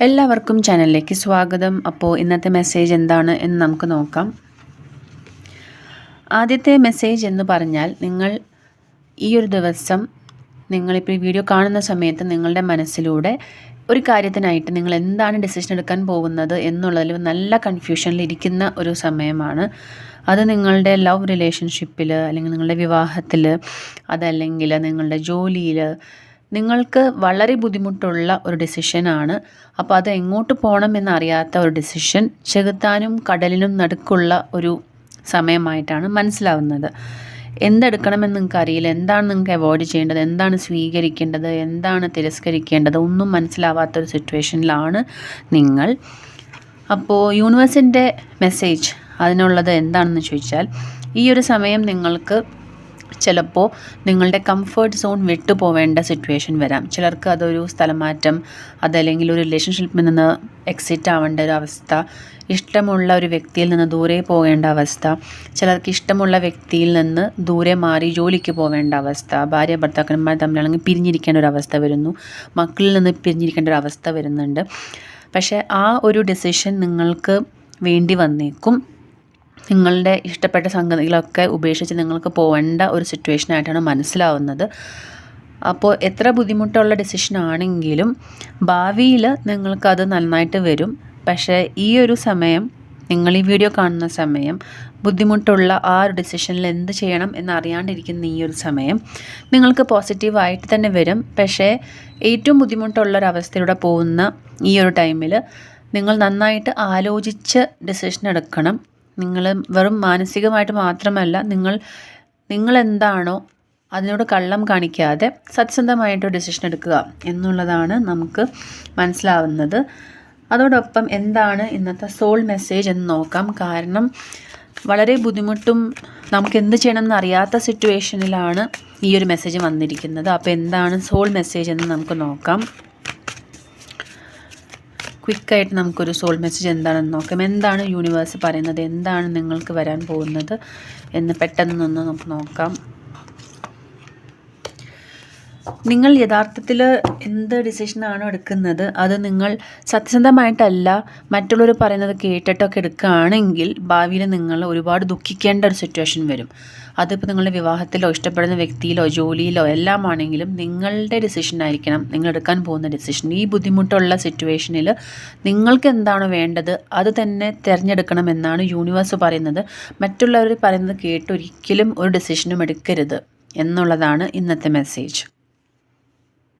എല്ലാവർക്കും ചാനലിലേക്ക് സ്വാഗതം. അപ്പോൾ ഇന്നത്തെ മെസ്സേജ് എന്താണ് എന്ന് നമുക്ക് നോക്കാം. ആദ്യത്തെ മെസ്സേജ് എന്ന് പറഞ്ഞാൽ നിങ്ങൾ ഈ ഒരു ദിവസം നിങ്ങളിപ്പോൾ ഈ വീഡിയോ കാണുന്ന സമയത്ത് നിങ്ങളുടെ മനസ്സിലൂടെ ഒരു കാര്യത്തിനായിട്ട് നിങ്ങൾ എന്താണ് ഡിസിഷൻ എടുക്കാൻ പോകുന്നത് എന്നുള്ളതിൽ നല്ല കൺഫ്യൂഷനിൽ ഇരിക്കുന്ന ഒരു സമയമാണ്. അത് നിങ്ങളുടെ ലവ് റിലേഷൻഷിപ്പിൽ അല്ലെങ്കിൽ നിങ്ങളുടെ വിവാഹത്തിൽ അതല്ലെങ്കിൽ നിങ്ങളുടെ ജോലിയിൽ നിങ്ങൾക്ക് വളരെ ബുദ്ധിമുട്ടുള്ള ഒരു ഡിസിഷനാണ് അപ്പോൾ അത് എങ്ങോട്ട് പോകണമെന്നറിയാത്ത ഒരു ഡിസിഷൻ ചെകുത്താനും കടലിനും നടുക്കുള്ള ഒരു സമയമായിട്ടാണ് മനസ്സിലാവുന്നത്. എന്തെടുക്കണമെന്ന് നിങ്ങൾക്ക് അറിയില്ല. എന്താണ് നിങ്ങൾക്ക് അവോയ്ഡ് ചെയ്യേണ്ടത്? എന്താണ് സ്വീകരിക്കേണ്ടത്? എന്താണ് തിരസ്കരിക്കേണ്ടത്? ഒന്നും മനസ്സിലാവാത്തൊരു സിറ്റുവേഷനിലാണ് നിങ്ങൾ. അപ്പോൾ യൂണിവേഴ്സിന്റെ മെസ്സേജ് അതിനുള്ളത് എന്താണെന്ന് ചോദിച്ചാൽ ഈ ഒരു സമയം നിങ്ങൾക്ക് ചിലപ്പോൾ നിങ്ങളുടെ കംഫർട്ട് സോൺ വിട്ടു പോവേണ്ട സിറ്റുവേഷൻ വരാം. ചിലർക്ക് അതൊരു സ്ഥലമാറ്റം അതല്ലെങ്കിൽ ഒരു റിലേഷൻഷിപ്പിൽ നിന്ന് എക്സിറ്റ് ആവേണ്ട ഒരു അവസ്ഥ ഇഷ്ടമുള്ള ഒരു വ്യക്തിയിൽ നിന്ന് ദൂരെ പോകേണ്ട അവസ്ഥ ചിലർക്ക് ഇഷ്ടമുള്ള വ്യക്തിയിൽ നിന്ന് ദൂരെ മാറി ജോലിക്ക് പോകേണ്ട അവസ്ഥ ഭാര്യ ഭർത്താക്കന്മാർ തമ്മിലാണെങ്കിൽ പിരിഞ്ഞിരിക്കേണ്ട ഒരു അവസ്ഥ വരുന്നു മക്കളിൽ നിന്ന് പിരിഞ്ഞിരിക്കേണ്ട ഒരു അവസ്ഥ വരുന്നുണ്ട്. പക്ഷേ ആ ഒരു ഡെസിഷൻ നിങ്ങൾക്ക് വേണ്ടി വന്നേക്കും. നിങ്ങളുടെ ഇഷ്ടപ്പെട്ട സംഗതികളൊക്കെ ഉപേക്ഷിച്ച് നിങ്ങൾക്ക് പോകേണ്ട ഒരു സിറ്റുവേഷനായിട്ടാണ് മനസ്സിലാവുന്നത്. അപ്പോൾ എത്ര ബുദ്ധിമുട്ടുള്ള ഡിസിഷൻ ആണെങ്കിലും ഭാവിയിൽ നിങ്ങൾക്കത് നന്നായിട്ട് വരും. പക്ഷേ ഈ ഒരു സമയം നിങ്ങൾ ഈ വീഡിയോ കാണുന്ന സമയം ബുദ്ധിമുട്ടുള്ള ആ ഒരു ഡിസിഷനിൽ എന്ത് ചെയ്യണം എന്നറിയാണ്ടിരിക്കുന്ന ഈ ഒരു സമയം നിങ്ങൾക്ക് പോസിറ്റീവായിട്ട് തന്നെ വരും. പക്ഷേ ഏറ്റവും ബുദ്ധിമുട്ടുള്ള ഒരു അവസ്ഥയിലൂടെ പോകുന്ന ഈ ഒരു ടൈമിൽ നിങ്ങൾ നന്നായിട്ട് ആലോചിച്ച് ഡിസിഷൻ എടുക്കണം. നിങ്ങൾ വെറും മാനസികമായിട്ട് മാത്രമല്ല നിങ്ങൾ നിങ്ങൾ എന്താണോ അതിനോട് കള്ളം കാണിക്കാതെ സത്യസന്ധമായിട്ട് ഡിസിഷൻ എടുക്കുക എന്നുള്ളതാണ് നമുക്ക് മനസ്സിലാവുന്നത്. അതോടൊപ്പം എന്താണ് ഇന്നത്തെ സോൾ മെസ്സേജ് എന്ന് നോക്കാം. കാരണം വളരെ ബുദ്ധിമുട്ടും നമുക്ക് എന്ത് ചെയ്യണം എന്നറിയാത്ത സിറ്റുവേഷനിലാണ് ഈ ഒരു മെസ്സേജ് വന്നിരിക്കുന്നത്. അപ്പോൾ എന്താണ് സോൾ മെസ്സേജ് എന്ന് നമുക്ക് നോക്കാം. ക്വിക്കായിട്ട് നമുക്കൊരു സോൾ മെസ്സേജ് എന്താണെന്ന് നോക്കാം. എന്താണ് യൂണിവേഴ്സ് പറയുന്നത്? എന്താണ് നിങ്ങൾക്ക് വരാൻ പോകുന്നത്? എന്ന് പെട്ടെന്നൊന്ന് നമുക്ക് നോക്കാം. നിങ്ങൾ യഥാർത്ഥത്തിൽ എന്ത് ഡിസിഷനാണോ എടുക്കുന്നത് അത് നിങ്ങൾ സത്യസന്ധമായിട്ടല്ല മറ്റുള്ളവർ പറയുന്നത് കേട്ടിട്ടൊക്കെ എടുക്കുകയാണെങ്കിൽ ഭാവിയിൽ നിങ്ങൾ ഒരുപാട് ദുഃഖിക്കേണ്ട ഒരു സിറ്റുവേഷൻ വരും. അതിപ്പോൾ നിങ്ങളുടെ വിവാഹത്തിലോ ഇഷ്ടപ്പെടുന്ന വ്യക്തിയിലോ ജോലിയിലോ എല്ലാം ആണെങ്കിലും നിങ്ങളുടെ ഡിസിഷൻ ആയിരിക്കണം. നിങ്ങൾ എടുക്കാൻ പോകുന്ന ഡിസിഷൻ ഈ ബുദ്ധിമുട്ടുള്ള സിറ്റുവേഷനിൽ നിങ്ങൾക്ക് എന്താണോ വേണ്ടത് അത് തന്നെ തിരഞ്ഞെടുക്കണം എന്നാണ് യൂണിവേഴ്സ് പറയുന്നത്. മറ്റുള്ളവർ പറയുന്നത് കേട്ടൊരിക്കലും ഒരു ഡിസിഷനും എടുക്കരുത് എന്നുള്ളതാണ് ഇന്നത്തെ മെസ്സേജ്